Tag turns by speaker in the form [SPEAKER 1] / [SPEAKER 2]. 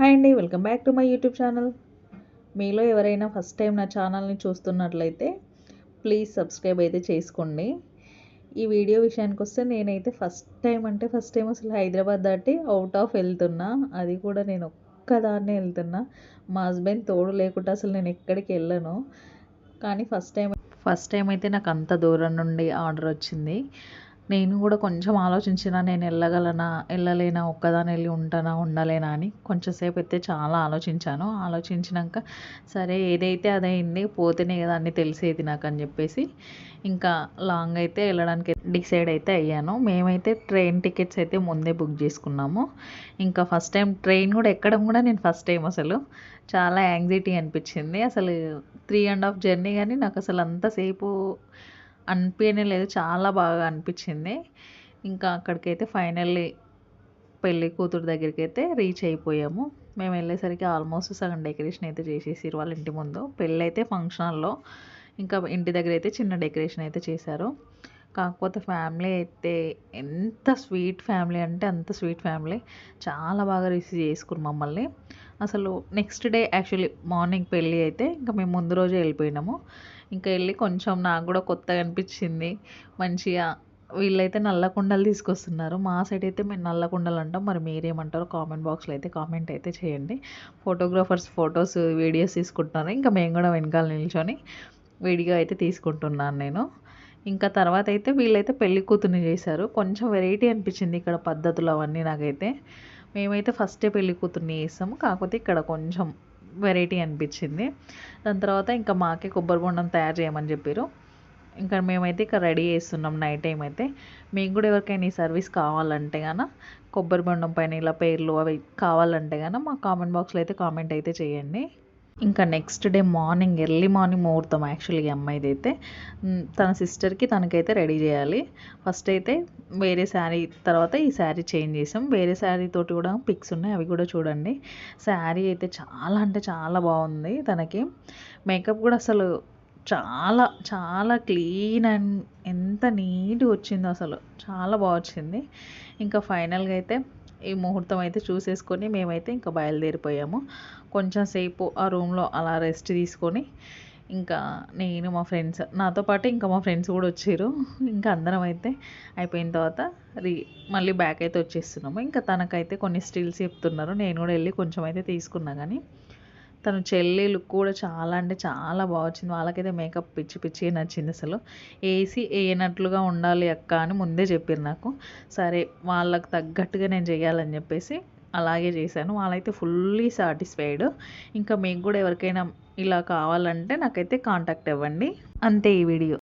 [SPEAKER 1] Hi అండి welcome back to my YouTube channel. మీలో ఎవరైనా ఫస్ట్ టైం నా ఛానల్ని చూస్తున్నట్లయితే ప్లీజ్ సబ్స్క్రైబ్ అయితే చేసుకోండి. ఈ వీడియో విషయానికి వస్తే నేనైతే ఫస్ట్ టైం అంటే ఫస్ట్ టైం అసలు హైదరాబాద్ దాటి అవుట్ ఆఫ్ వెళ్తున్నా. అది కూడా నేను ఒక్కదాన్నే వెళ్తున్నా. మా హస్బెండ్ తోడు లేకుండా అసలు నేను ఎక్కడికి వెళ్ళను. కానీ ఫస్ట్ టైం ఫస్ట్ టైం అయితే నాకు అంత దూరం నుండి ఆర్డర్ వచ్చింది. నేను కూడా కొంచెం ఆలోచించిన నేను వెళ్ళగలనా వెళ్ళలేనా ఒక్కదాని వెళ్ళి ఉంటానా ఉండలేనా అని కొంచెంసేపు అయితే చాలా ఆలోచించాను. ఆలోచించినాక సరే ఏదైతే అదైంది పోతేనే కదా అన్నీ తెలిసేది నాకు అని చెప్పేసి ఇంకా లాంగ్ అయితే వెళ్ళడానికి డిసైడ్ అయితే అయ్యాను. మేమైతే ట్రైన్ టికెట్స్ అయితే ముందే బుక్ చేసుకున్నాము. ఇంకా ఫస్ట్ టైం ట్రైన్ కూడా ఎక్కడం కూడా నేను ఫస్ట్ టైం అసలు. చాలా యాంగ్జైటీ అనిపించింది. అసలు త్రీ అండ్ హాఫ్ జర్నీ కానీ నాకు అసలు అంతసేపు అనిపించనే లేదు. చాలా బాగా అనిపించింది ఇంకా అక్కడికైతే ఫైనల్లీ పెళ్ళి కూతురు దగ్గరికి అయితే రీచ్ అయిపోయాము. మేము వెళ్ళేసరికి ఆల్మోస్ట్ సగం డెకరేషన్ అయితే చేసేసారు వాళ్ళ ఇంటి ముందు. పెళ్ళి అయితే ఫంక్షన్ హాల్లో ఇంకా ఇంటి దగ్గర అయితే చిన్న డెకరేషన్ అయితే చేశారు. కాకపోతే ఫ్యామిలీ అయితే ఎంత స్వీట్ ఫ్యామిలీ అంటే అంత స్వీట్ ఫ్యామిలీ. చాలా బాగా రిసీవ్ చేసుకున్నారు మమ్మల్ని. అసలు నెక్స్ట్ డే యాక్చువల్లీ మార్నింగ్ పెళ్ళి అయితే ఇంకా మేము ముందు రోజే వెళ్ళిపోయినాము. ఇంకా వెళ్ళి కొంచెం నాకు కూడా కొత్తగా అనిపించింది. మంచిగా వీళ్ళైతే నల్ల కుండలు తీసుకొస్తున్నారు. మా సైడ్ అయితే మేము నల్ల కుండలు అంటాం. మరి మీరేమంటారో కామెంట్ బాక్స్లో అయితే కామెంట్ అయితే చేయండి. ఫోటోగ్రాఫర్స్ ఫొటోస్ వీడియోస్ తీసుకుంటున్నారు ఇంకా మేము కూడా వెనకాల నిల్చొని వీడియో అయితే తీసుకుంటున్నాను నేను. ఇంకా తర్వాత అయితే వీళ్ళైతే పెళ్ళి కూతుర్ని చేశారు. కొంచెం వెరైటీ అనిపించింది ఇక్కడ పద్ధతులు అవన్నీ నాకైతే. మేమైతే ఫస్టే పెళ్ళి కూతుర్ని చేస్తాము కాకపోతే ఇక్కడ కొంచెం వెరైటీ అనిపించింది. దాని తర్వాత ఇంకా మాకే కొబ్బరి బొండం తయారు చేయమని చెప్పారు ఇంకా మేమైతే ఇక్కడ రెడీ చేస్తున్నాం నైట్ టైం అయితే. మీకు కూడా ఎవరికైనా ఈ సర్వీస్ కావాలంటే కానీ కొబ్బరి బొండం పైన ఇలా పేర్లు అవి కావాలంటే కానీ మా కామెంట్ బాక్స్లో అయితే కామెంట్ అయితే చేయండి. ఇంకా next day morning early morning ముహూర్తం యాక్చువల్గా ఈ అమ్మాయిది అయితే తన సిస్టర్కి తనకైతే రెడీ చేయాలి. ఫస్ట్ అయితే వేరే శారీ తర్వాత ఈ శారీ చేంజ్ చేసాం. వేరే శారీ తోటి కూడా పిక్స్ ఉన్నాయి అవి కూడా చూడండి. శారీ అయితే చాలా అంటే చాలా బాగుంది తనకి. మేకప్ కూడా అసలు చాలా చాలా క్లీన్ అండ్ ఎంత నీట్గా వచ్చిందో అసలు. చాలా బాగా వచ్చింది. ఇంకా ఫైనల్గా అయితే ఈ ముహూర్తం అయితే చూసేసుకొని మేమైతే ఇంకా బయలుదేరిపోయాము. కొంచెం సేపు ఆ రూమ్లో అలా రెస్ట్ తీసుకొని ఇంకా నేను మా ఫ్రెండ్స్ నాతో పాటు ఇంకా మా ఫ్రెండ్స్ కూడా వచ్చారు. ఇంకా అందరం అయితే అయిపోయిన తర్వాత రీ మళ్ళీ బ్యాక్ అయితే వచ్చేస్తున్నాము. ఇంకా తనకైతే కొన్ని స్టిల్స్ చెప్తున్నారు. నేను కూడా వెళ్ళి కొంచెం అయితే తీసుకున్నా కానీ తను చెల్లి లుక్ కూడా చాలా అంటే చాలా బాగా వచ్చింది. వాళ్ళకైతే మేకప్ పిచ్చి పిచ్చి నచ్చింది అసలు. వేసి వేయనట్లుగా ఉండాలి అక్క అని ముందే చెప్పారు నాకు. సరే వాళ్ళకు తగ్గట్టుగా నేను చేయాలని చెప్పేసి అలాగే చేశాను. వాళ్ళైతే ఫుల్లీ సాటిస్ఫైడ్ ఇంకా మీకు కూడా ఎవరికైనా ఇలా కావాలంటే నాకైతే కాంటాక్ట్ ఇవ్వండి అంతే ఈ వీడియో.